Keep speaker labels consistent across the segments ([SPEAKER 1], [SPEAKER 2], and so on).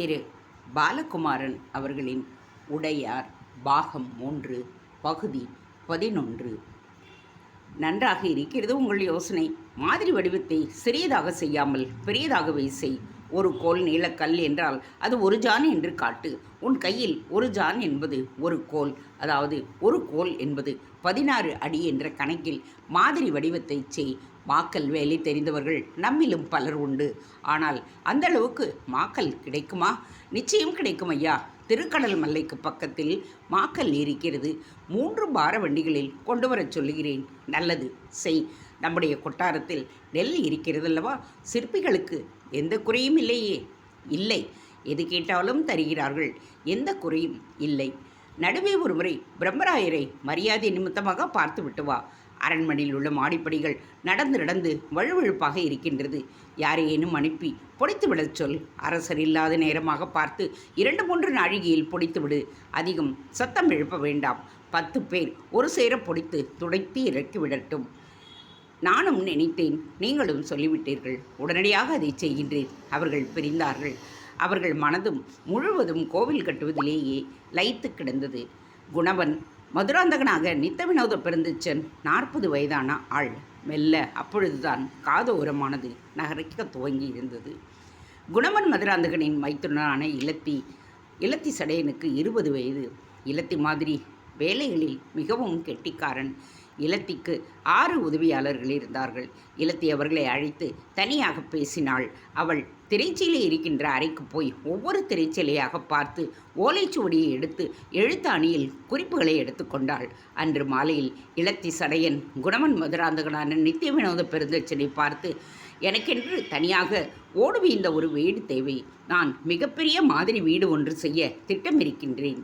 [SPEAKER 1] திரு பாலகுமாரன் அவர்களின் உடையார் பாகம் மூன்று பகுதி பதினொன்று. நன்றாக இருக்கிறது உங்கள் யோசனை. மாதிரி வடிவத்தை சிறியதாக செய்யாமல் பெரியதாகவே செய். ஒரு கோல் நீளக்கல் என்றால் அது ஒரு ஜான் என்று காட்டு. உன் கையில் ஒரு ஜான் என்பது ஒரு கோல். அதாவது ஒரு கோல் என்பது பதினாறு அடி என்ற கணக்கில் மாதிரி வடிவத்தை செய். மாக்கல் வேலை தெரிந்தவர்கள் நம்மிலும் பலர் உண்டு. ஆனால் அந்த அளவுக்கு மாக்கல் கிடைக்குமா? நிச்சயம் கிடைக்கும் ஐயா திருக்கடல் மல்லைக்கு பக்கத்தில் மாக்கல் இருக்கிறது. மூன்று பார வண்டிகளில் கொண்டு வரச் சொல்லுகிறேன். நல்லது செய். நம்முடைய கொட்டாரத்தில் நெல் இருக்கிறதல்லவா? சிற்பிகளுக்கு எந்த குறையும் இல்லையே. இல்லை எது கேட்டாலும் தருகிறார்கள். எந்த குறையும் இல்லை. நடுவே ஒருமுறை பிரம்மராயரை மரியாதை நிமித்தமாக பார்த்து விட்டு வா. அரண்மனையில் உள்ள மாடிப்படிகள் நடந்து நடந்து வழுவழுப்பாக இருக்கின்றது. யாரையேனும் அனுப்பி பொடித்து விடச் சொல். அரசர் இல்லாத நேரமாக பார்த்து இரண்டு மூன்று நாழிகையில் பொடித்து விடு. அதிகம் சத்தம் எழுப்ப வேண்டாம். பத்து பேர் ஒரு சேர பொடித்து துடைத்து இறக்கி விடட்டும். நானும் நினைத்தேன் நீங்களும் சொல்லிவிட்டீர்கள். உடனடியாக அதை செய்கின்றேன். அவர்கள் பிரிந்தார்கள். அவர்கள் மனதும் முழுவதும் கோவில் கட்டுவதிலேயே லயித்து கிடந்தது. குணவன் மதுராந்தகனாக நித்த வினோத பெருந்துச்சன் நாற்பது வயதான ஆள். மெல்ல அப்பொழுதுதான் காதோரமானது நகரிக்க துவங்கி இருந்தது. குணவன் மதுராந்தகனின் மைத்துனரான இலத்தி இலத்தி சடையனுக்கு இருபது வயது. இலத்தி மாதிரி வேலைகளில் மிகவும் கெட்டிக்காரன். இலத்திக்கு ஆறு உதவியாளர்கள் இருந்தார்கள். இலத்தி அவர்களை அழைத்து தனியாக பேசினாள். அவள் திரைச்சீலை இருக்கின்ற அறைக்கு போய் ஒவ்வொரு திரைச்சீலையாக பார்த்து ஓலைச்சுவடியை எடுத்து எழுத்து அணியில் குறிப்புகளை எடுத்துக்கொண்டாள் அன்று மாலையில் இலத்தி சடையன் குணவன் மதுராந்தகனான நித்திய வினோத பெருந்தச்சனை பார்த்து எனக்கென்று தனியாக ஓடுவீந்த ஒரு வீடு தேவை. நான் மிகப்பெரிய மாதிரி வீடு ஒன்று செய்ய திட்டமிருக்கின்றேன்.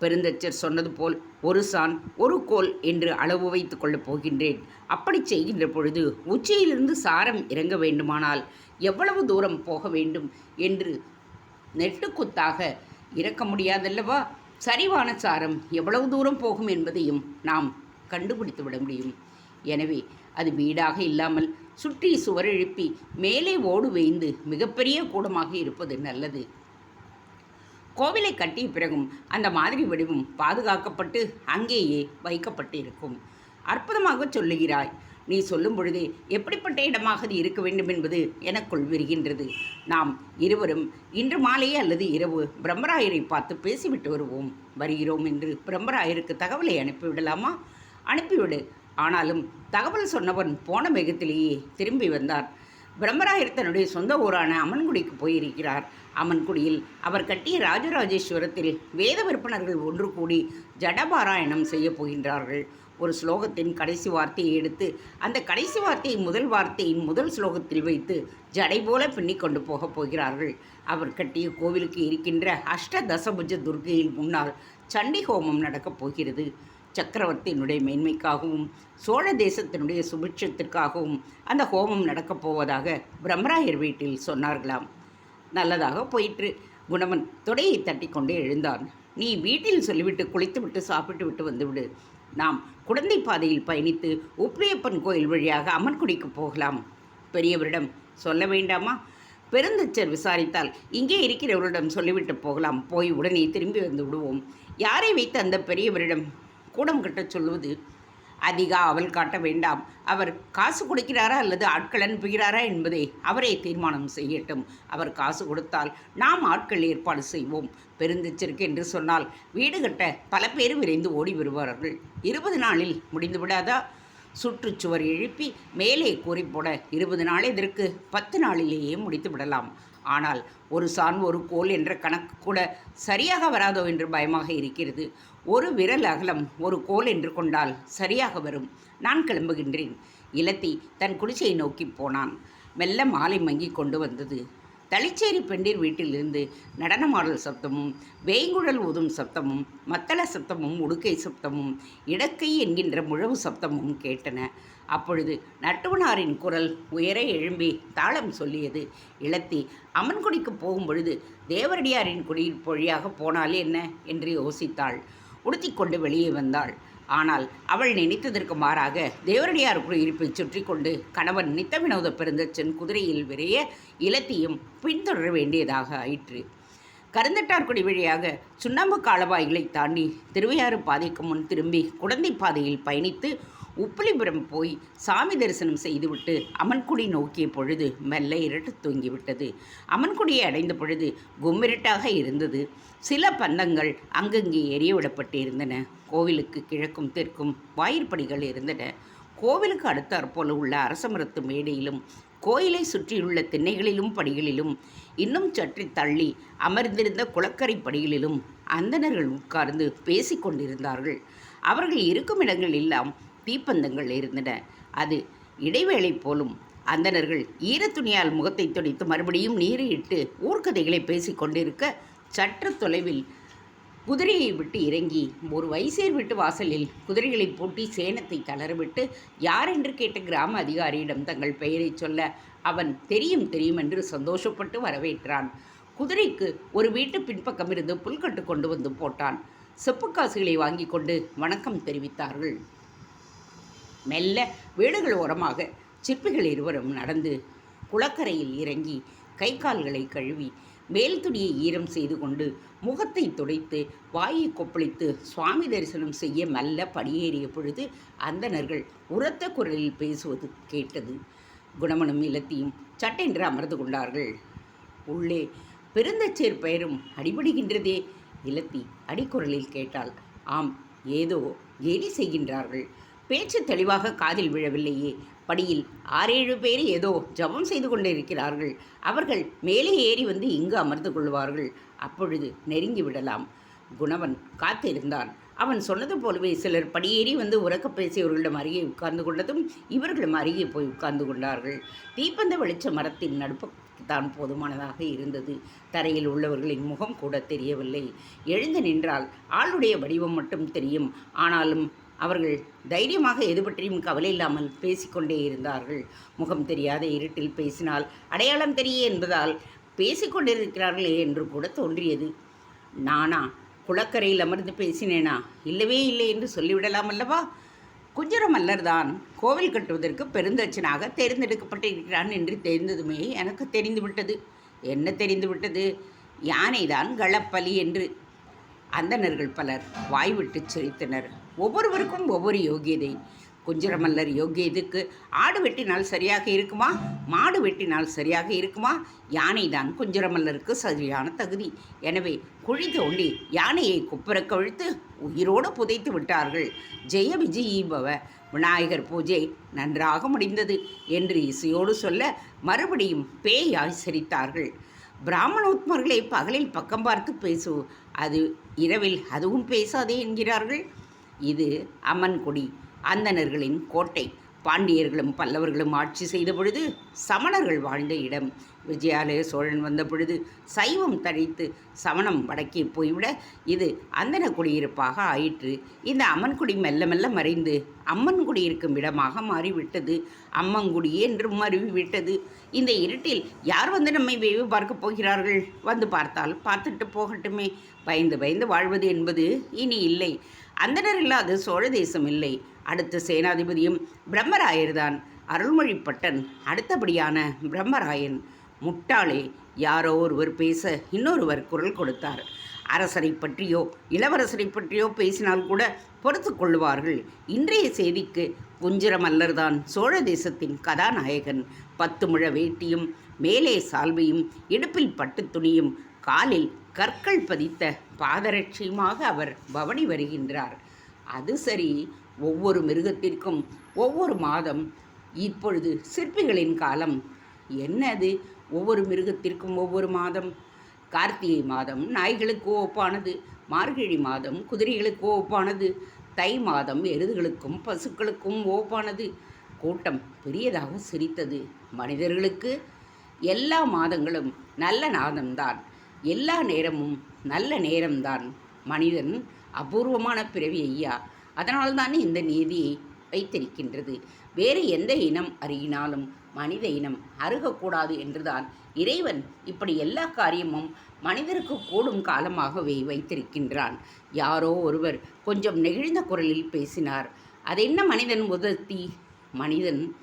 [SPEAKER 1] பெருந்தச்சர் சொன்னது போல் ஒரு சான் ஒரு கோல் என்று அளவு வைத்து கொள்ளப் போகின்றேன். அப்படி செய்கின்ற பொழுது உச்சியிலிருந்து சாரம் இறங்க வேண்டுமானால் எவ்வளவு தூரம் போக வேண்டும் என்று நெட்டுக்குத்தாக இறக்க முடியாதல்லவா? சரிவான சாரம் எவ்வளவு தூரம் போகும் என்பதையும் நாம் கண்டுபிடித்து விட முடியும். எனவே அது வீடாக இல்லாமல் சுற்றி சுவர் எழுப்பி மேலே ஓடு வேய்ந்து மிகப்பெரிய கூடமாக இருப்பது நல்லது. கோவிலை கட்டிய பிறகும் அந்த மாதிரி வடிவம் பாதுகாக்கப்பட்டு அங்கேயே வைக்கப்பட்டிருக்கும். அற்புதமாக சொல்லுகிறாய். நீ சொல்லும் பொழுது எப்படிப்பட்ட இடமாக அது இருக்க வேண்டும் என்பது எனக்குள் விரிகின்றது. நாம் இருவரும் இன்று மாலையே அல்லது இரவு பிரம்மராயரை பார்த்து பேசிவிட்டு வருவோம். வருகிறோம் என்று பிரம்மராயருக்கு தகவலை அனுப்பிவிடலாமா? அனுப்பிவிடு. ஆனாலும் தகவல் சொன்னவன் போன வேகத்திலேயே திரும்பி வந்தார். பிரம்மராயர் தன்னுடைய சொந்த ஊரான அம்மன்குடிக்கு போயிருக்கிறார். அம்மன்குடியில் அவர் கட்டிய ராஜராஜேஸ்வரத்தில் வேத விற்பனர்கள் ஒன்று கூடி ஜடபாராயணம் செய்ய போகின்றார்கள். ஒரு ஸ்லோகத்தின் கடைசி வார்த்தையை எடுத்து அந்த கடைசி வார்த்தையை முதல் வார்த்தையின் முதல் ஸ்லோகத்தில் வைத்து ஜடை போல பின்னி கொண்டு போகப் போகிறார்கள். அவர் கட்டிய கோவிலுக்கு இருக்கின்ற அஷ்ட தசபுஜ துர்கையின் முன்னால் சண்டி ஹோமம் நடக்கப் போகிறது. சக்கரவர்த்தியினுடைய மேன்மைக்காகவும் சோழ தேசத்தினுடைய சுபிட்சத்திற்காகவும் அந்த ஹோமம் நடக்கப் போவதாக பிரம்மராயர் வீட்டில் சொன்னார்களாம். நல்லதாக போயிற்று. குணவன் தொடையை தட்டி கொண்டு எழுந்தான். நீ வீட்டில் சொல்லிவிட்டு குளித்துவிட்டு சாப்பிட்டு விட்டு வந்துவிடு. நாம் குழந்தை பாதையில் பயணித்து உப்பிலியப்பன் கோயில் வழியாக அம்மன்குடிக்கு போகலாம். பெரியவரிடம் சொல்ல வேண்டாமா? பெருந்தச்சர் விசாரித்தால் இங்கே இருக்கிறவரிடம் சொல்லிவிட்டு போகலாம். போய் உடனே திரும்பி வந்து விடுவோம். யாரை வைத்து அந்த பெரியவரிடம் கூடம் கட்ட சொல்வது அதிகா அவல் காட்ட வேண்டாம். அவர் காசு கொடுக்கிறாரா அல்லது ஆட்கள் அனுப்புகிறாரா என்பதை அவரே தீர்மானம் செய்யட்டும். அவர் காசு கொடுத்தால் நாம் ஆட்கள் ஏற்பாடு செய்வோம். பெருந்தச்சிற்கு என்று சொன்னால் வீடு கட்ட பல பேர் விரைந்து ஓடி வருவார்கள். இருபது நாளில் முடிந்து விடாதா? சுற்றுச்சுவர் எழுப்பி மேலே கூறி போட இருபது நாள் இதற்கு பத்து நாளிலேயே முடித்து விடலாம். ஆனால் ஒரு சான் ஒரு கோல் என்ற கணக்கு கூட சரியாக வராதோ என்று பயமாக இருக்கிறது. ஒரு விரல் அகலம் ஒரு கோல் என்று கொண்டால் சரியாக வரும். நான் கிளம்புகின்றேன். இலத்தி தன் குடிசையை நோக்கி போனான். மெல்ல மாலை மங்கி கொண்டு வந்தது. தளிச்சேரி பெண்டிர் வீட்டிலிருந்து நடனமாடல் சப்தமும் வேய்குழல் ஊதும் சப்தமும் மத்தள சப்தமும் உடுக்கை சப்தமும் இடக்கை என்கின்ற முழவு சப்தமும் கேட்டன. அப்பொழுது நட்டுவனாரின் குரல் உயர எழும்பி தாளம் சொல்லியது. இளத்தி அம்மன்குடிக்கு போகும் பொழுது தேவரடியாரின் குடியில் பொழியாக போனால் என்ன? என்று யோசித்தாள். உடுத்திக்கொண்டு வெளியே வந்தாள். ஆனால் அவள் நினைத்ததற்கு மாறாக தேவரடியார் குடியிருப்பை சுற்றி கொண்டு கணவன் நித்த வினோத பெருந்தச்சன் குதிரையில் விரைய இலத்தியும் பின்தொடர வேண்டியதாக ஆயிற்று. கருந்தட்டார்குடி வழியாக சுண்ணாம்பு காலவாய்களை தாண்டி திருவையாறு பாதைக்கு முன் திரும்பி குடந்தை பாதையில் பயணித்து உப்பிலிபுரம் போய் சாமி தரிசனம் செய்துவிட்டு அம்மன்குடி நோக்கிய பொழுது மெல்ல இருட்டு தூங்கிவிட்டது. அம்மன்குடியை அடைந்த பொழுது கும்மிருட்டாக இருந்தது. சில பந்தங்கள் அங்கங்கே எரியவிடப்பட்டு இருந்தன கோவிலுக்கு கிழக்கும் தெற்கும் வாயிற்படிகள் இருந்தன. கோவிலுக்கு அடுத்தாற்போல உள்ள அரசமரத்து மேடையிலும் கோயிலை சுற்றியுள்ள திண்ணைகளிலும் படிகளிலும் இன்னும் சற்றி தள்ளி அமர்ந்திருந்த குளக்கரை படிகளிலும் அந்தணர்கள் உட்கார்ந்து பேசிக் கொண்டிருந்தார்கள் அவர்கள் இருக்கும் இடங்கள் எல்லாம் தீப்பந்தங்கள் இருந்தன. அது இடைவேளை போலும் அந்தணர்கள் ஈரத்துணியால் முகத்தை துடைத்து மறுபடியும் நீரையிட்டு ஊர்க்கதைகளை பேசிக் கொண்டிருக்க சற்று தொலைவில் குதிரையை விட்டு இறங்கி ஒரு வைசேர் விட்டு வாசலில் குதிரைகளை பூட்டி சேனத்தை தளரவிட்டு யார் என்று கேட்ட கிராம அதிகாரியிடம் தங்கள் பெயரை சொல்ல அவன் தெரியும் தெரியும் என்று சந்தோஷப்பட்டு வரவேற்றான். குதிரைக்கு ஒரு வீட்டு பின்பக்கம் இருந்து புல்கட்டு கொண்டு வந்து போட்டான். செப்பு காசுகளை வாங்கி கொண்டு வணக்கம் தெரிவித்தார்கள். மெல்ல வீடுகள் ஓரமாக சிற்பிகள் இருவரும் நடந்து குளக்கரையில் இறங்கி கை கால்களை கழுவி மேல் துணியை ஈரம் செய்து கொண்டு முகத்தை துடைத்து வாயை கொப்பளித்து சுவாமி தரிசனம் செய்ய மெல்ல படியேறிய பொழுது அந்தணர்கள் உரத்த குரலில் பேசுவது கேட்டது. குணமனும் இல்லத்தையும் சட்டென்று அமர்ந்து கொண்டார்கள். உள்ளே பெருந்தச்சேர் பெயரும் அடிபடுகின்றதே இலத்தி அடிக்குரலில் கேட்டாள். ஆம் ஏதோ கேலி செய்கின்றார்கள். பேச்சு தெளிவாக காதில் விழவில்லையே. படியில் ஆறேழு பேர் ஏதோ ஜபம் செய்து கொண்டிருக்கிறார்கள். அவர்கள் மேலே ஏறி வந்து இங்கு அமர்ந்து கொள்வார்கள். அப்பொழுது நெருங்கி விடலாம். குணவன் காத்திருந்தான் அவன் சொன்னது போலவே சிலர் படியேறி வந்து உறக்க பேசியவர்களிடம் அருகே உட்கார்ந்து கொண்டதும் இவர்களும் அருகே போய் உட்கார்ந்து கொண்டார்கள். தீப்பந்த வெளிச்ச மரத்தின் நடுப்பு தான் போதுமானதாக இருந்தது. தரையில் உள்ளவர்களின் முகம் கூட தெரியவில்லை. எழுந்து நின்றால் ஆளுடைய வடிவம் மட்டும் தெரியும். ஆனாலும் அவர்கள் தைரியமாக எது பற்றியும் கவலை இல்லாமல் பேசிக்கொண்டே இருந்தார்கள். முகம் தெரியாத இருட்டில் பேசினால் அடையாளம் தெரிய என்பதால் பேசிக்கொண்டிருக்கிறார்களே என்று கூட தோன்றியது. நானா? குளக்கரையில் அமர்ந்து பேசினேனா? இல்லவே இல்லை என்று சொல்லிவிடலாம் அல்லவா? குஞ்சர மல்லர்தான் கோவில் கட்டுவதற்கு பெருந்தச்சனாக தேர்ந்தெடுக்கப்பட்டிருக்கிறான் என்று தெரிந்ததுமே எனக்கு தெரிந்துவிட்டது. என்ன தெரிந்துவிட்டது? யானைதான் களப்பலி என்று. அந்தணர்கள் பலர் வாய்விட்டு சிரித்தனர். ஒவ்வொருவருக்கும் ஒவ்வொரு யோகியதை. குஞ்சரமல்லர் யோகியதுக்கு ஆடு வெட்டினால் சரியாக இருக்குமா? மாடு வெட்டினால் சரியாக இருக்குமா? யானை தான் குஞ்சரமல்லருக்கு சரியான தகுதி. எனவே குழி தோண்டி யானையை குப்புற கவிழ்த்து உயிரோடு புதைத்து விட்டார்கள். ஜெய விஜயீபவ விநாயகர் பூஜை நன்றாக முடிந்தது என்று இசையோடு சொல்ல மறுபடியும் பேயாய் சிரித்தார்கள் பிராமணோத்மர்களை பகலில் பக்கம் பார்த்து பேசு. அது இரவில் அதுவும் பேசாதே என்கிறார்கள். இது அம்மன்குடி அந்தணர்களின் கோட்டை. பாண்டியர்களும் பல்லவர்களும் ஆட்சி செய்த பொழுது சமணர்கள் வாழ்ந்த இடம். விஜயாலய சோழன் வந்த பொழுது சைவம் தழைத்து சமணம் வடக்கே போய்விட இது அந்தன குடியிருப்பாக ஆயிற்று. இந்த அம்மன்குடி மெல்ல மெல்ல மறைந்து அம்மன் குடியிருக்கும் இடமாக மாறிவிட்டது. அம்மங்குடி என்றும் மருவிவிட்டது. இந்த இருட்டில் யார் வந்து நம்மை வேவு பார்க்கப் போகிறார்கள்? வந்து பார்த்தால் பார்த்துட்டு போகட்டுமே. பயந்து பயந்து வாழ்வது என்பது இனி இல்லை. அந்தனர் இல்லாத சோழ தேசம் இல்லை. அடுத்த சேனாதிபதியும் பிரம்மராயர்தான். அருள்மொழிப்பட்டன் அடுத்தபடியான பிரம்மராயன். முட்டாளே யாரோ ஒருவர் பேச இன்னொருவர் குரல் கொடுத்தார். அரசரை பற்றியோ இளவரசரை பற்றியோ பேசினால் கூட பொறுத்து கொள்வார்கள் இன்றைய செய்திக்கு குஞ்சர மல்லர்தான் சோழ தேசத்தின் கதாநாயகன். பத்து முழ வேட்டியும் மேலே சால்வையும் இடுப்பில் பட்டு துணியும் காலில் கற்கள் பதித்த பாதரட்சியுமாக அவர் பவனி வருகின்றார். அது சரி ஒவ்வொரு மிருகத்திற்கும் ஒவ்வொரு மாதம் இப்பொழுது சிற்பிகளின் காலம். என்னது ஒவ்வொரு மிருகத்திற்கும் ஒவ்வொரு மாதம்? கார்த்திகை மாதம் நாய்களுக்கு ஒப்பானது மார்கழி மாதம் குதிரைகளுக்கு ஒப்பானது தை மாதம் எருதுகளுக்கும் பசுக்களுக்கும் ஓப்பானது கூட்டம் பெரியதாக சிரித்தது. மனிதர்களுக்கு எல்லா மாதங்களும் நல்ல நாதம்தான். எல்லா நேரமும் நல்ல நேரம்தான். மனிதன் அபூர்வமான பிறவி ஐயா. அதனால்தான் இந்த நீதியை வைத்திருக்கின்றது. வேறு எந்த இனம் அருகினாலும் மனித இனம் அருகக்கூடாது என்றுதான் இறைவன் இப்படி எல்லா காரியமும் மனிதருக்கு கூடும் காலமாகவே வைத்திருக்கின்றான். யாரோ ஒருவர் கொஞ்சம் நெகிழ்ந்த குரலில் பேசினார். அதென்ன மனிதன் உதர்த்தி மனிதன்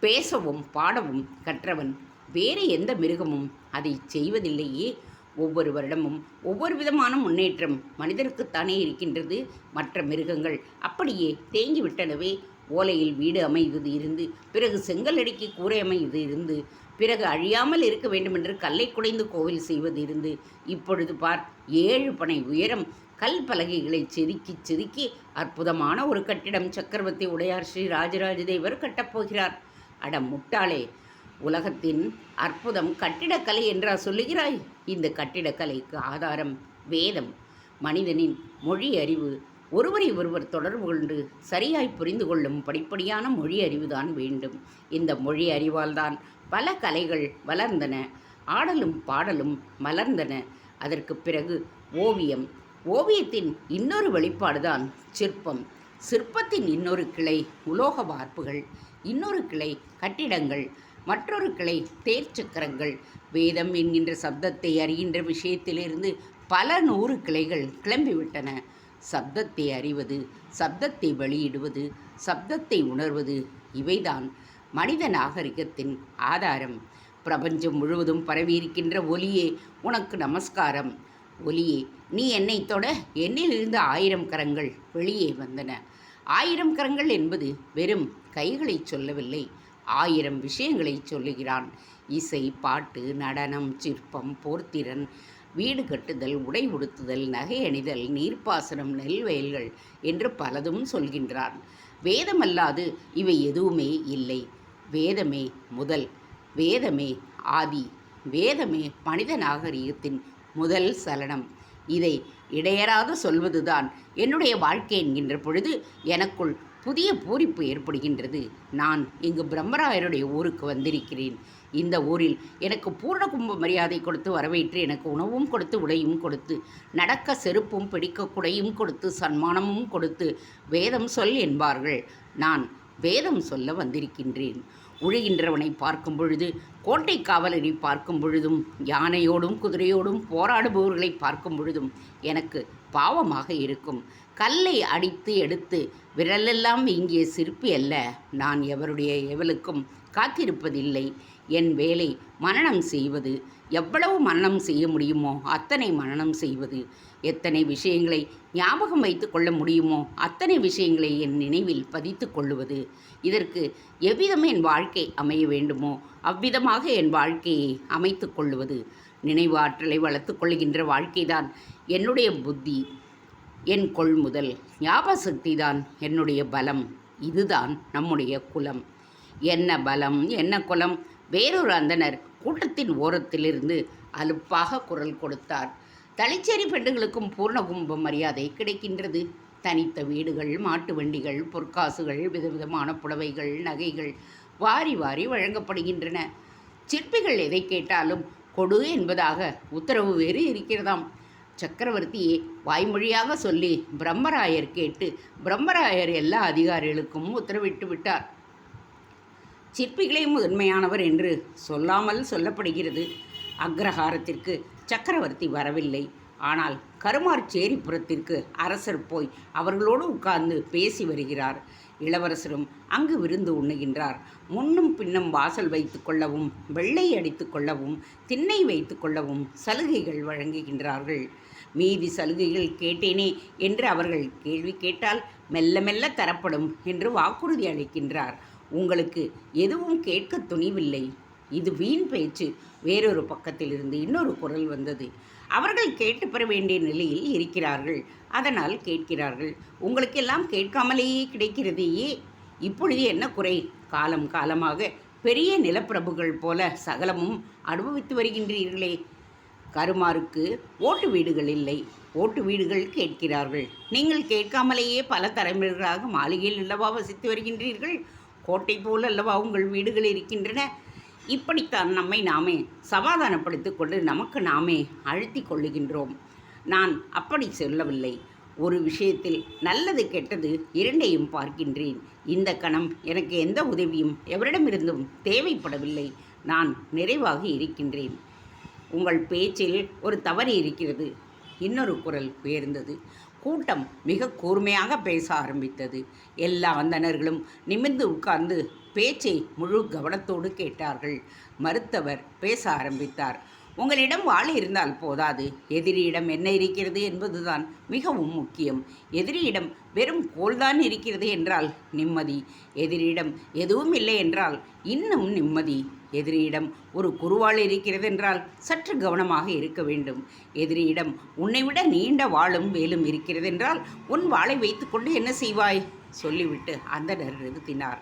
[SPEAKER 1] பேசவும் பாடவும் கற்றவன் வேறு எந்த மிருகமும் அதை செய்வதில்லையே. ஒவ்வொரு வருடமும் ஒவ்வொரு விதமான முன்னேற்றம் மனிதருக்குத்தானே இருக்கின்றது. மற்ற மிருகங்கள் அப்படியே தேங்கிவிட்டனவே. ஓலையில் வீடு அமைவது இருந்து பிறகு செங்கல் அடுக்கி கூரை அமைவது இருந்து பிறகு அழியாமல் இருக்க வேண்டுமென்று கல்லை குடைந்து கோவில் செய்வது இருந்து இப்பொழுது பார் ஏழு பனை உயரம் கல் பலகைகளை செதுக்கி செதுக்கி அற்புதமான ஒரு கட்டிடம் சக்கரவர்த்தி உடையார் ஸ்ரீ ராஜராஜ தேவர் கட்டப்போகிறார் அட முட்டாளே! உலகத்தின் அற்புதம் கட்டிடக்கலை என்றா சொல்லுகிறாய்? இந்த கட்டிடக்கலைக்கு ஆதாரம் வேதம். மனிதனின் மொழி அறிவு ஒருவரை ஒருவர் தொடர்பு கொண்டு சரியாய் புரிந்து கொள்ளும் படிப்படியான மொழி அறிவுதான் வேண்டும். இந்த மொழி அறிவால்தான் பல கலைகள் வளர்ந்தன ஆடலும் பாடலும் மலர்ந்தன. அதற்கு பிறகு ஓவியம் ஓவியத்தின் இன்னொரு வெளிப்பாடுதான் சிற்பம். சிற்பத்தின் இன்னொரு கிளை உலோக வார்ப்புகள் இன்னொரு கிளை கட்டிடங்கள். மற்றொரு கிளை தேர்ச்சக்கரங்கள். வேதம் என்கின்ற சப்தத்தை அறிகின்ற விஷயத்திலிருந்து பல நூறு கிளைகள் கிளம்பிவிட்டன. சப்தத்தை அறிவது சப்தத்தை வெளியிடுவது சப்தத்தை உணர்வது இவைதான் மனித நாகரிகத்தின் ஆதாரம். பிரபஞ்சம் முழுவதும் பரவியிருக்கின்ற ஒலியே உனக்கு நமஸ்காரம். ஒலியே நீ என்னை தொட என்னிலிருந்து ஆயிரம் கரங்கள் வெளியே வந்தன. ஆயிரம் கரங்கள் என்பது வெறும் கைகளைச் சொல்லவில்லை. ஆயிரம் விஷயங்களை சொல்லுகிறான். இசை பாட்டு நடனம் சிற்பம் போர்த்திறன் வீடு கட்டுதல் உடை உடுத்துதல் நகை அணிதல் நீர்ப்பாசனம் நெல் வயல்கள் என்று பலதும் சொல்கின்றான். வேதமல்லாது இவை எதுவுமே இல்லை. வேதமே முதல் வேதமே ஆதி வேதமே மனித நாகரிகத்தின் முதல் சலனம். இதை இடையறாது சொல்வதுதான் என்னுடைய வாழ்க்கை என்கின்ற பொழுது எனக்குள் புதிய பூரிப்பு ஏற்படுகின்றது. நான் இங்கு பிரம்மராயருடைய ஊருக்கு வந்திருக்கிறேன். இந்த ஊரில் எனக்கு பூர்ண கும்ப மரியாதை கொடுத்து வரவேற்று எனக்கு உணவும் கொடுத்து உடையும் கொடுத்து நடக்க செருப்பும் பிடிக்க குடையும் கொடுத்து சன்மானமும் கொடுத்து வேதம் சொல் என்பார்கள். நான் வேதம் சொல்ல வந்திருக்கின்றேன். உழுகின்றவனை பார்க்கும் பொழுது கோட்டை காவலரை பார்க்கும் பொழுதும் யானையோடும் குதிரையோடும் போராடுபவர்களை பார்க்கும் பொழுதும் எனக்கு பாவமாக இருக்கும். கல்லை அடித்து எடுத்து விரலெல்லாம் வீங்கிய சிற்பி அல்ல. நான் எவருடைய எவலுக்கும் காத்திருப்பதில்லை. என் வேலை மரணம் செய்வது. எவ்வளவு மரணம் செய்ய முடியுமோ அத்தனை மரணம் செய்வது. எத்தனை விஷயங்களை ஞாபகம் வைத்து கொள்ள முடியுமோ அத்தனை விஷயங்களை என் நினைவில் பதித்து கொள்ளுவது இதற்கு எவ்விதம் என் வாழ்க்கை அமைய வேண்டுமோ அவ்விதமாக என் வாழ்க்கையை அமைத்து கொள்ளுவது நினைவாற்றலை வளர்த்து கொள்கின்ற வாழ்க்கைதான் என்னுடைய புத்தி. என் கொள்முதல். ஞாபக சக்தி தான் என்னுடைய பலம். இதுதான் நம்முடைய குலம். என்ன பலம் என்ன குலம்? வேறொரு அந்தனர் கூட்டத்தின் ஓரத்திலிருந்து அலுப்பாக குரல் கொடுத்தார். தளிச்சேரி பெண்டுகளுக்கும் பூர்ண கும்ப மரியாதை கிடைக்கின்றது. தனித்த வீடுகள் மாட்டு வண்டிகள் பொற்காசுகள் விதவிதமான புடவைகள் நகைகள் வாரி வாரி வழங்கப்படுகின்றன. சிற்பிகள் எதை கேட்டாலும் கொடு என்பதாக உத்தரவு வேறு இருக்கிறதாம். சக்கரவர்த்தி வாய்மொழியாக சொல்லி பிரம்மராயர் கேட்டு பிரம்மராயர் எல்லா அதிகாரிகளுக்கும் உத்தரவிட்டு விட்டார். சிற்பிகளே முதன்மையானவர் என்று சொல்லாமல் சொல்லப்படுகிறது. அக்ரஹாரத்திற்கு சக்கரவர்த்தி வரவில்லை. ஆனால் கருமார் சேரிப்புறத்திற்கு அரசர் போய் அவர்களோடு உட்கார்ந்து பேசி வருகிறார். இளவரசரும் அங்கு விருந்து உண்ணுகின்றார். முன்னும் பின்னும் வாசல் வைத்து கொள்ளவும் வெள்ளை அடித்து கொள்ளவும் திண்ணை வைத்து கொள்ளவும் சலுகைகள் வழங்குகின்றார்கள். மீதி சலுகைகள் கேட்டேனே என்று அவர்கள் கேள்வி கேட்டால் மெல்ல மெல்ல தரப்படும் என்று வாக்குறுதி அளிக்கின்றார். உங்களுக்கு எதுவும் கேட்க துணிவில்லை. இது வீண் பேச்சு. வேறொரு பக்கத்திலிருந்து இன்னொரு குரல் வந்தது. அவர்கள் கேட்டு பெற வேண்டிய நிலையில் இருக்கிறார்கள். அதனால் கேட்கிறார்கள். உங்களுக்கெல்லாம் கேட்காமலேயே கிடைக்கிறதையே இப்பொழுது என்ன குறை? காலம் காலமாக பெரிய நிலப்பிரபுகள் போல சகலமும் அனுபவித்து வருகின்றீர்களே. கருமாருக்கு ஓட்டு வீடுகள் இல்லை. ஓட்டு வீடுகள் கேட்கிறார்கள். நீங்கள் கேட்காமலேயே பல தலைமுறைகளாக மாளிகையில் அல்லவா வசித்து வருகின்றீர்கள்? கோட்டை போல் அல்லவா உங்கள் வீடுகள் இருக்கின்றன? இப்படித்தான் நம்மை நாமே சமாதானப்படுத்திக் கொண்டு நமக்கு நாமே அழுத்தி கொள்ளுகின்றோம். நான் அப்படி சொல்லவில்லை. ஒரு விஷயத்தில் நல்லது கெட்டது இரண்டையும் பார்க்கின்றேன். இந்த கணம் எனக்கு எந்த உதவியும் எவரிடமிருந்தும் தேவைப்படவில்லை. நான் நிறைவாக இருக்கின்றேன். உங்கள் பேச்சில் ஒரு தவறு இருக்கிறது. இன்னொரு குரல் உயர்ந்தது. கூட்டம் மிக கூர்மையாக பேச ஆரம்பித்தது. எல்லா அந்தணர்களும் நிமிர்ந்து உட்கார்ந்து பேச்சை முழு கவனத்தோடு கேட்டார்கள். மருத்தவர் பேச ஆரம்பித்தார். உங்களிடம் வாள் இருந்தால் போதாது. எதிரியிடம் என்ன இருக்கிறது என்பதுதான் மிகவும் முக்கியம். எதிரியிடம் வெறும் கோல்தான் இருக்கிறது என்றால் நிம்மதி. எதிரியிடம் எதுவும் இல்லை என்றால் இன்னும் நிம்மதி. எதிரியிடம் ஒரு குருவாள் இருக்கிறது என்றால் சற்று கவனமாக இருக்க வேண்டும். எதிரியிடம் உன்னை விட நீண்ட வாளும் வேலும் இருக்கிறது என்றால் உன் வாளை வைத்துக்கொண்டு என்ன செய்வாய்? சொல்லிவிட்டு அந்தனர் நிறுத்தினார்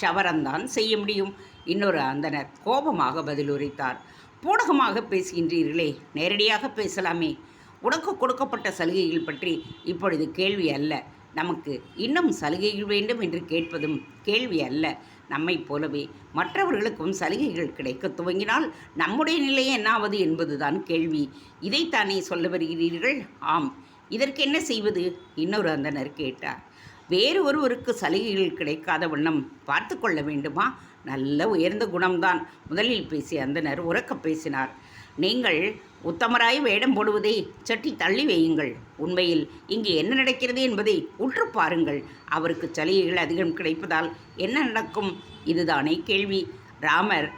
[SPEAKER 1] ஷவரம்தான் செய்ய முடியும் இன்னொரு அந்தனர் கோபமாக பதிலுரைத்தார். பூடகமாக பேசுகின்றீர்களே நேரடியாக பேசலாமே. உனக்கு கொடுக்கப்பட்ட சலுகைகள் பற்றி இப்பொழுது கேள்வி அல்ல. நமக்கு இன்னும் சலுகைகள் வேண்டும் என்று கேட்பதும் கேள்வி அல்ல. நம்மைப் போலவே மற்றவர்களுக்கும் சலுகைகள் கிடைக்க துவங்கினால் நம்முடைய நிலை என்னாவது என்பதுதான் கேள்வி. இதைத்தானே சொல்ல வருகிறீர்கள்? ஆம். இதற்கு என்ன செய்வது? இன்னொரு அந்தனர் கேட்டார். வேறு ஒருவருக்கு சலுகைகள் கிடைக்காத வண்ணம் பார்த்து கொள்ள வேண்டுமா? நல்ல உயர்ந்த குணம்தான். முதலில் பேசிய அந்தனர் உறக்க பேசினார். நீங்கள் உத்தமராய் வேடம் போடுவதை சற்றி தள்ளி வையுங்கள். உண்மையில் இங்கு என்ன நடக்கிறது என்பதை உற்று பாருங்கள். அவருக்கு சலுகைகள் அதிகம் கிடைப்பதால் என்ன நடக்கும்? இதுதானே கேள்வி. ராமர்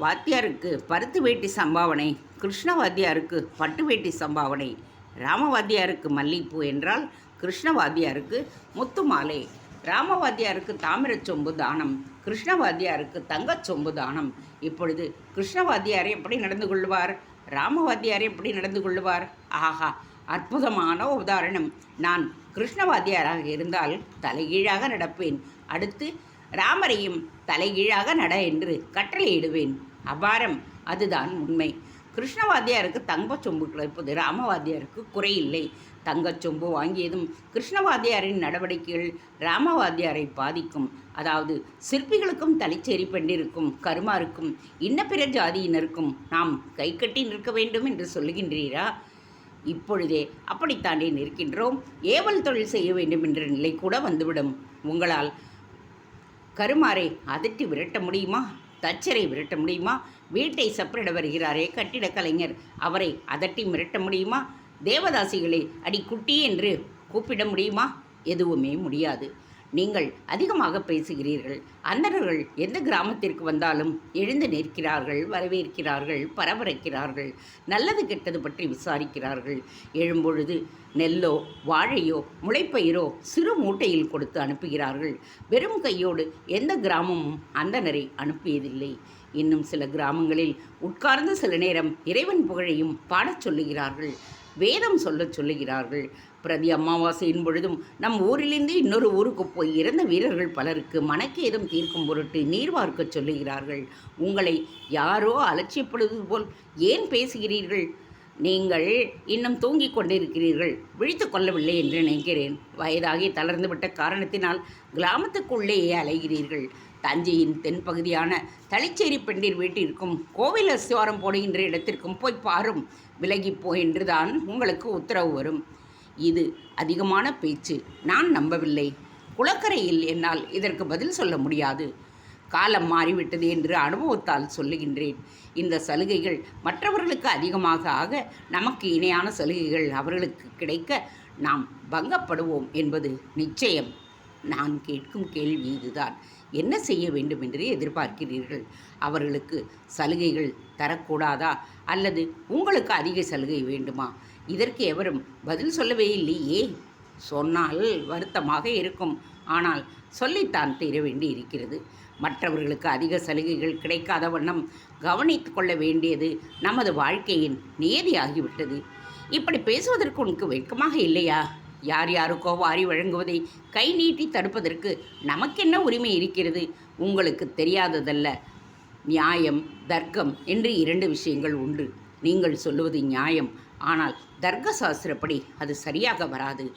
[SPEAKER 1] வாத்தியாருக்கு பருத்து வேட்டி சம்பாவனை கிருஷ்ண வாத்தியாருக்கு பட்டு வேட்டி சம்பாவனை ராமவாத்தியாருக்கு மல்லிகைப்பூ என்றால் கிருஷ்ண வாத்தியாருக்கு முத்து மாலை ராமவாத்தியாருக்கு தாமிரச் சொம்பு தானம் கிருஷ்ணவாத்தியாருக்கு தங்கச் சொம்பு தானம். இப்பொழுது கிருஷ்ணவாத்தியார் எப்படி நடந்து கொள்வார்? ராமவாத்தியார் எப்படி நடந்து கொள்வார்? ஆஹா அற்புதமான உதாரணம். நான் கிருஷ்ணவாத்தியாராக இருந்தால் தலைகீழாக நடப்பேன். அடுத்து ராமரையும் தலைகீழாக நட என்று கட்டளையிடுவேன். அபாரம் அதுதான் உண்மை. கிருஷ்ணவாத்தியாருக்கு தங்கச் சொம்பு கிடைப்பது ராமவாத்தியாருக்கு குறையில்லை. தங்கச் சொம்பு வாங்கியதும் கிருஷ்ணவாத்தியாரின் நடவடிக்கைகள் ராமவாதியாரை பாதிக்கும். அதாவது சிற்பிகளுக்கும் தலைச்சேரி பெண்ணிற்கும் கருமாருக்கும் இன்ன பிற ஜாதியினருக்கும் நாம் கை கட்டி நிற்க வேண்டும் என்று சொல்லுகின்றீரா? இப்பொழுதே அப்படித்தாண்டே நிற்கின்றோம். ஏவல் தொழில் செய்ய வேண்டும் என்ற நிலை கூட வந்துவிடும். உங்களால் கருமாரை அதட்டி விரட்ட முடியுமா? தச்சரை விரட்ட முடியுமா? வீட்டை சப்பரிட வருகிறாரே கட்டிடக் கலைஞர். அவரை அதட்டி மிரட்ட முடியுமா? தேவதாசிகளை அடி குட்டி என்று கூப்பிட முடியுமா? எதுவுமே முடியாது. நீங்கள் அதிகமாக பேசுகிறீர்கள். அந்தணர்கள் எந்த கிராமத்திற்கு வந்தாலும் எழுந்து நிற்கிறார்கள் வரவேற்கிறார்கள் பரபரக்கிறார்கள் நல்லது கெட்டது பற்றி விசாரிக்கிறார்கள். எழும்பொழுது நெல்லோ வாழையோ முளைப்பயிரோ சிறு மூட்டையில் கொடுத்து அனுப்புகிறார்கள். வெறும் கையோடு எந்த கிராமமும் அந்தணரை அனுப்பியதில்லை. இன்னும் சில கிராமங்களில் உட்கார்ந்து சில நேரம் இறைவன் புகழையும் பாடச் சொல்லுகிறார்கள் வேதம் சொல்லச் சொல்லுகிறார்கள். பிரதி அமாவாசையின் பொழுதும் நம் ஊரிலிருந்து இன்னொரு ஊருக்கு போய் இறந்த வீரர்கள் பலருக்கு மனக்கேதம் தீர்க்கும் பொருட்டு நீர் வார்க்கச் சொல்லுகிறார்கள். உங்களை யாரோ அலட்சியப்படுவது போல் ஏன் பேசுகிறீர்கள்? நீங்கள் இன்னும் தூங்கிக் கொண்டிருக்கிறீர்கள். விழித்து கொள்ளவில்லை என்று நினைக்கிறேன். வயதாகி தளர்ந்துவிட்ட காரணத்தினால் கிராமத்துக்குள்ளேயே அலைகிறீர்கள். தஞ்சையின் தென்பகுதியான தளிச்சேரி பெண்டிர் வீட்டிற்கும் கோவில் அஸ்திவாரம் போடுகின்ற இடத்திற்கும் போய் பாரும். விலகிப்போ என்றுதான் உங்களுக்கு உத்தரவு வரும். இது அதிகமான பேச்சு. நான் நம்பவில்லை. குளக்கரையில் என்னால் இதற்கு பதில் சொல்ல முடியாது. காலம் மாறிவிட்டது என்று அனுபவத்தால் சொல்லுகின்றேன். இந்த சலுகைகள் மற்றவர்களுக்கு அதிகமாக ஆக நமக்கு இணையான சலுகைகள் அவர்களுக்கு கிடைக்க நாம் பங்கப்படுவோம் என்பது நிச்சயம். நான் கேட்கும் கேள்வி இதுதான். என்ன செய்ய வேண்டும் என்று எதிர்பார்க்கிறீர்கள்? அவர்களுக்கு சலுகைகள் தரக்கூடாதா? அல்லது உங்களுக்கு அதிக சலுகை வேண்டுமா? இதற்கு எவரும் பதில் சொல்லவே இல்லையே. சொன்னால் வருத்தமாக இருக்கும். ஆனால் சொல்லித்தான் தீர வேண்டி இருக்கிறது. மற்றவர்களுக்கு அதிக சலுகைகள் கிடைக்காத வண்ணம் கவனித்து கொள்ள வேண்டியது நமது வாழ்க்கையின் நியதியாகிவிட்டது. இப்படி பேசுவதற்கு உனக்கு வெட்கமாக இல்லையா? யார் யாருக்கோ வாரி வழங்குவதை கை நீட்டி தடுப்பதற்கு நமக்கென்ன உரிமை இருக்கிறது? உங்களுக்கு தெரியாததல்ல. நியாயம் தர்க்கம் என்று இரண்டு விஷயங்கள் உண்டு. நீங்கள் சொல்லுவது நியாயம். ஆனால் தர்க்க சாஸ்திரப்படி அது சரியாக வராது.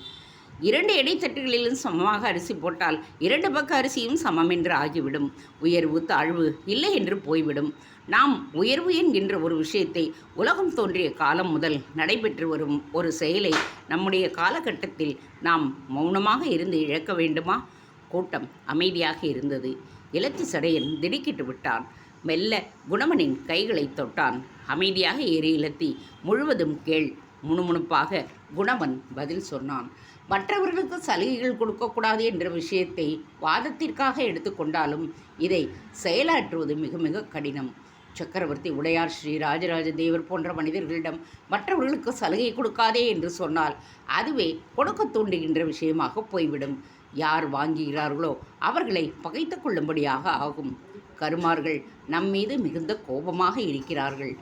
[SPEAKER 1] இரண்டு இடைத்தட்டுகளிலும் சமமாக அரிசி போட்டால் இரண்டு பக்க அரிசியும் சமம் என்று ஆகிவிடும். உயர்வு தாழ்வு இல்லை என்று போய்விடும். நாம் உயர்வு என்கின்ற ஒரு விஷயத்தை உலகம் தோன்றிய காலம் முதல் நடைபெற்று வரும் ஒரு செயலை நம்முடைய காலகட்டத்தில் நாம் மௌனமாக இருந்து இழக்க வேண்டுமா? கூட்டம் அமைதியாக இருந்தது. இலத்தி சடையன் திடுக்கிட்டு விட்டான். மெல்ல குணமனின் கைகளை தொட்டான். அமைதியாக ஏறி இலத்தி முழுவதும் கேள். முணுமுணுப்பாக குணவன் பதில் சொன்னான். மற்றவர்களுக்கு சலுகைகள் கொடுக்கக்கூடாது என்ற விஷயத்தை வாதத்திற்காக எடுத்துக்கொண்டாலும் இதை செயலாற்றுவது மிக மிக கடினம். சக்கரவர்த்தி உடையார் ஸ்ரீ ராஜராஜ தேவர் போன்ற மனிதர்களிடம் மற்றவர்களுக்கு சலுகை கொடுக்காதே என்று சொன்னால் அதுவே கொடுக்க தூண்டுகின்ற விஷயமாக போய்விடும். யார் வாங்குகிறார்களோ அவர்களை பகைத்து கொள்ளும்படியாக ஆகும். கருமார்கள் நம்மீது மிகுந்த கோபமாக இருக்கிறார்கள்.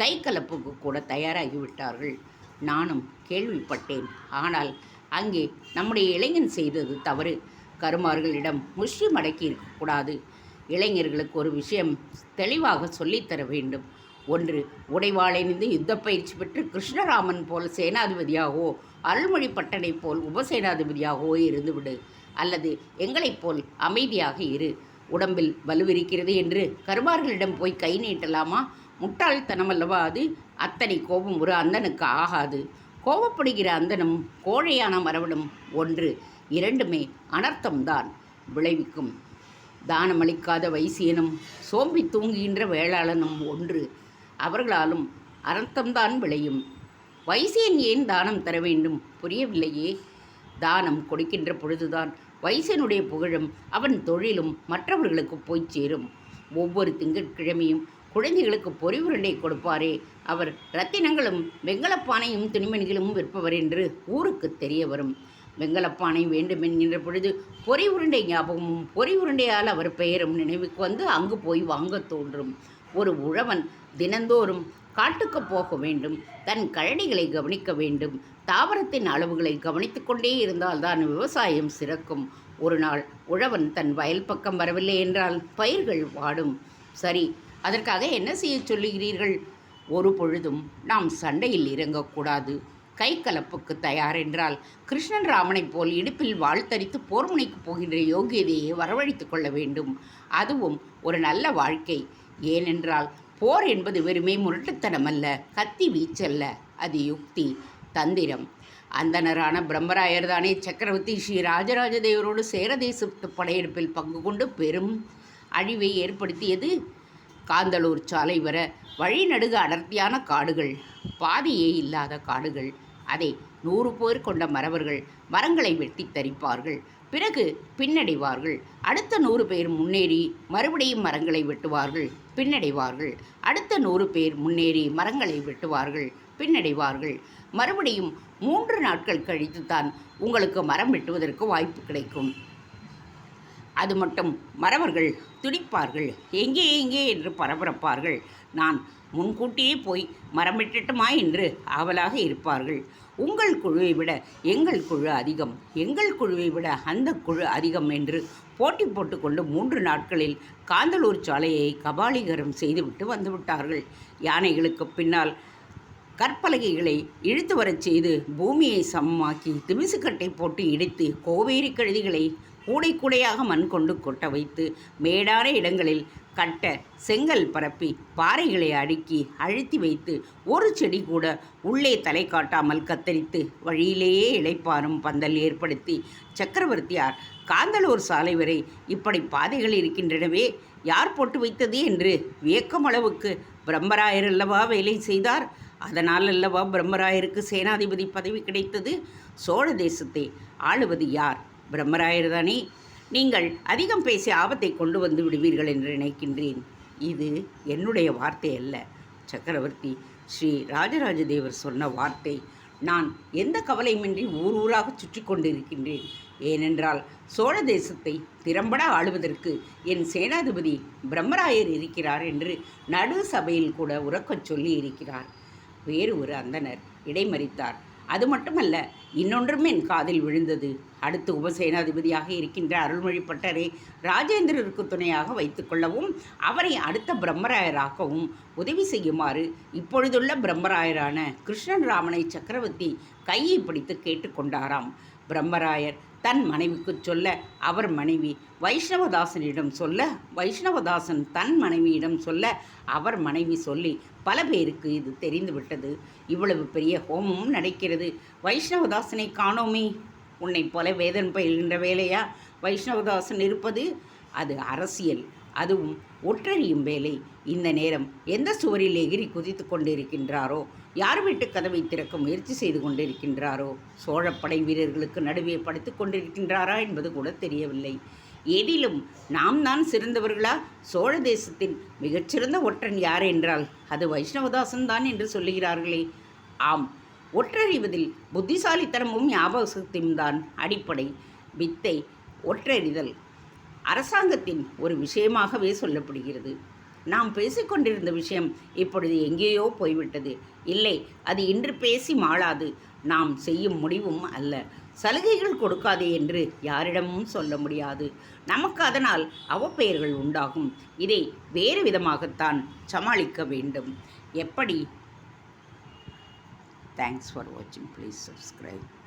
[SPEAKER 1] கை கலப்புக்கு கூட தயாராகிவிட்டார்கள். நானும் கேள்விப்பட்டேன். ஆனால் அங்கே நம்முடைய இளைஞன் செய்தது தவறு. கருமார்களிடம் முஷ்டி மடக்கி இருக்கக்கூடாது இளைஞர்களுக்கு ஒரு விஷயம் தெளிவாக சொல்லித்தர வேண்டும். ஒன்று உடைவாளணிந்து யுத்த பயிற்சி பெற்று கிருஷ்ணராமன் போல் சேனாதிபதியாகவோ அருள்மொழி பட்டனை போல் உபசேனாதிபதியாகவோ இருந்துவிடு. அல்லது எங்களைப் போல் அமைதியாக இரு. உடம்பில் வலுவிருக்கிறது என்று கருமார்களிடம் போய் கை நீட்டலாமா? முட்டாள்தனம் அல்லவா அது? அத்தனை கோபம் ஒரு அந்தனுக்கு ஆகாது. கோபப்படுகிற அந்தனும் கோழையான மரவனும் ஒன்று இரண்டுமே அனர்த்தம்தான் விளைவிக்கும். தானமளிக்காத வைசியனும் சோம்பி தூங்குகின்ற வேளாளனும் ஒன்று அவர்களாலும் அனர்த்தம்தான் விளையும். வைசியன் ஏன் தானம் தர வேண்டும்? புரியவில்லையே. தானம் கொடுக்கின்ற பொழுதுதான் வைசியனுடைய புகழும் அவன் தொழிலும் மற்றவர்களுக்கு போய் சேரும். ஒவ்வொரு திங்கட்கிழமையும் குழந்தைகளுக்கு பொறி உருண்டை கொடுப்பாரே. அவர் ரத்தினங்களும் வெங்கலப்பானையும் துணிமணிகளும் விற்பவர் என்று ஊருக்கு தெரிய வரும். வெங்கலப்பானை வேண்டும் என்கின்ற பொழுது பொறி உருண்டை ஞாபகமும் பொறி உருண்டையால் அவர் பெயரும் நினைவுக்கு வந்து அங்கு போய் வாங்கத் தோன்றும். ஒரு உழவன் தினந்தோறும் காட்டுக்கு போக வேண்டும் தன் கழனிகளை கவனிக்க வேண்டும். தாவரத்தின் அளவுகளை கவனித்து கொண்டே இருந்தால்தான் விவசாயம் சிறக்கும். ஒரு நாள் உழவன் தன் வயல் பக்கம் வரவில்லை என்றால் பயிர்கள் வாடும். சரி அதற்காக என்ன செய்ய சொல்லுகிறீர்கள்? ஒரு பொழுதும் நாம் சண்டையில் இறங்கக்கூடாது. கை கலப்புக்கு தயார் என்றால் கிருஷ்ணன் ராமனைப் போல் இடுப்பில் வாழ்த்தரித்து போர்முனைக்கு போகின்ற யோகியதையை வரவழைத்து கொள்ள வேண்டும். அதுவும் ஒரு நல்ல வாழ்க்கை. ஏனென்றால் போர் என்பது வெறுமே முரட்டுத்தனம் அல்ல கத்தி வீச்சல்ல. அது யுக்தி தந்திரம். அந்தனரான பிரம்மராயர் தானே சக்கரவர்த்தி ஸ்ரீ ராஜராஜ தேவரோடு சேரதேசத்து படையெடுப்பில் பங்கு கொண்டு பெரும் அழிவை ஏற்படுத்தியது. காந்தலூர் சாலை வர வழிநடுக அடர்த்தியான காடுகள். பாதியே இல்லாத காடுகள். அதை நூறு பேர் கொண்ட மறவர்கள் மரங்களை வெட்டி தரிப்பார்கள். பிறகு பின்னடைவார்கள். அடுத்த நூறு பேர் முன்னேறி மறுபடியும் மரங்களை வெட்டுவார்கள். பின்னடைவார்கள். அடுத்த நூறு பேர் முன்னேறி மரங்களை வெட்டுவார்கள். பின்னடைவார்கள். மறுபடியும் மூன்று நாட்கள் கழித்து தான் உங்களுக்கு மரம் வெட்டுவதற்கு வாய்ப்பு கிடைக்கும். அது மட்டும் மறவர்கள் துடிப்பார்கள். எங்கே எங்கே? என்று பரபரப்பார்கள். நான் முன்கூட்டியே போய் மரம் வெட்டட்டுமா என்று ஆவலாக இருப்பார்கள். உங்கள் குழுவை விட எங்கள் குழு அதிகம். எங்கள் குழுவை விட அந்த குழு அதிகம் என்று போட்டி போட்டுக்கொண்டு மூன்று நாட்களில் காந்தலூர் சாலையை கபாலீகரம் செய்துவிட்டு வந்துவிட்டார்கள் யானைகளுக்கு பின்னால் கற்பலகைகளை இழுத்து வரச் செய்து பூமியை சமமாக்கி திமிசுக்கட்டை போட்டு இடித்து கோவேரி கழுதிகளை கூடை கூடையாக மண் கொண்டு கொட்ட வைத்து மேடான இடங்களில் கட்ட செங்கல் பரப்பி பாறைகளை அடுக்கி அழுத்தி வைத்து ஒரு செடி கூட உள்ளே தலை காட்டாமல் கத்தரித்து வழியிலேயே இளைப்பாறும் பந்தல் ஏற்படுத்தி சக்கரவர்த்தியார் காந்தலூர் சாலை வரை இப்படி பாதைகள் இருக்கின்றனவே யார் போட்டு வைத்தது என்று வியக்கும் அளவுக்கு பிரம்மராயர் அல்லவா வேலை செய்தார்? அதனால் அல்லவா பிரம்மராயருக்கு சேனாதிபதி பதவி கிடைத்தது? சோழ தேசத்தை ஆளுவது யார்? பிரம்மராயர் தானே நீங்கள் அதிகம் பேசி ஆபத்தை கொண்டு வந்து விடுவீர்கள் என்று நினைக்கின்றேன். இது என்னுடைய வார்த்தை அல்ல. சக்கரவர்த்தி ஸ்ரீ ராஜராஜ தேவர் சொன்ன வார்த்தை. நான் எந்த கவலையுமின்றி ஊர் ஊராக சுற்றி கொண்டிருக்கின்றேன். ஏனென்றால் சோழ தேசத்தை திறம்பட ஆளுவதற்கு என் சேனாதிபதி பிரம்மராயர் இருக்கிறார் என்று நடு சபையில் கூட உறக்கச் சொல்லி இருக்கிறார் வேறு ஒரு அந்தனர் இடைமறித்தார். அது மட்டுமல்ல இன்னொன்றும் என் காதில் விழுந்தது. அடுத்து உபசேனாதிபதியாக இருக்கின்ற அருள்மொழி பட்டரை ராஜேந்திரருக்கு துணையாக வைத்துக்கொள்ளவும் அவரை அடுத்த பிரம்மராயராக்கவும் உதவி செய்யுமாறு இப்பொழுதுள்ள பிரம்மராயரான கிருஷ்ணன் ராமனை சக்கரவர்த்தி கையை பிடித்து கேட்டுக்கொண்டாராம் பிரம்மராயர் தன் மனைவிக்கு சொல்ல அவர் மனைவி வைஷ்ணவதாசனிடம் சொல்ல வைஷ்ணவதாசன் தன் மனைவியிடம் சொல்ல அவர் மனைவி சொல்லி பல பேருக்கு இது தெரிந்துவிட்டது இவ்வளவு பெரிய ஹோமமும் நடக்கிறது. வைஷ்ணவதாசனை காணோமே. உன்னை போல வேதன் பயில்கின்ற வேலையா? வைஷ்ணவதாசன் இருப்பது அது அரசியல். அதுவும் ஒற்றறியும் வேலை. இந்த நேரம் எந்த சுவரில் எகிரி குதித்து கொண்டிருக்கின்றாரோ யார் வீட்டு கதவை திறக்க முயற்சி செய்து கொண்டிருக்கின்றாரோ சோழப்படை வீரர்களுக்கு நடுவே படுத்து கொண்டிருக்கின்றாரா என்பது கூட தெரியவில்லை. எதிலும் நாம் தான் சிறந்தவர்களா? சோழ தேசத்தின் மிகச்சிறந்த ஒற்றன் யார் என்றால் அது வைஷ்ணவதாசன் தான் என்று சொல்லுகிறார்களே. ஆம் ஒற்றறிவதில் புத்திசாலித்தனமும் ஞாபக சக்தியும் தான் அடிப்படை. வித்தை ஒற்றறிதல். அரசாங்கத்தின் ஒரு விஷயமாகவே சொல்லப்படுகிறது. நாம் பேசிக்கொண்டிருந்த விஷயம் இப்பொழுது எங்கேயோ போய்விட்டது. இல்லை அது இன்று பேசி மாளாது. நாம் செய்யும் முடிவும் அல்ல. சலுகைகள் கொடுக்காதே என்று யாரிடமும் சொல்ல முடியாது. நமக்கு அதனால் அவப்பெயர்கள் உண்டாகும். இதை வேறு விதமாகத்தான் சமாளிக்க வேண்டும். எப்படி? தேங்க்ஸ் ஃபார் வாட்சிங் ப்ளீஸ் சப்ஸ்கிரைப்